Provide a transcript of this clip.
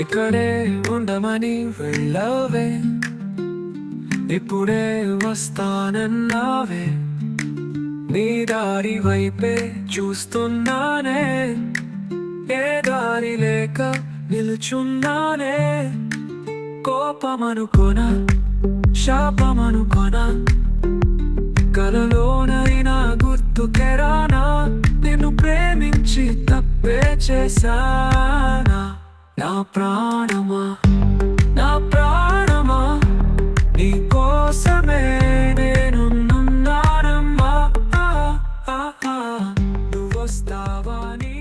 ఇక్కడే ఉండమని వెళ్ళవే. ఇప్పుడే వస్తానన్నావే. నీ దారి వైపే చూస్తున్నానే. ఏ దారి లేక నిలుచున్నానే. కోపమనుకోనా శాపమనుకోనా. కలలోనైనా గుర్తుకెరానా. నిన్ను ప్రేమించి తప్పే చేశా. నా ప్రాణమా? నా ప్రాణమా? నీ కోసమే నేను నున్నానమ్మా నువ్వొస్తావా నీ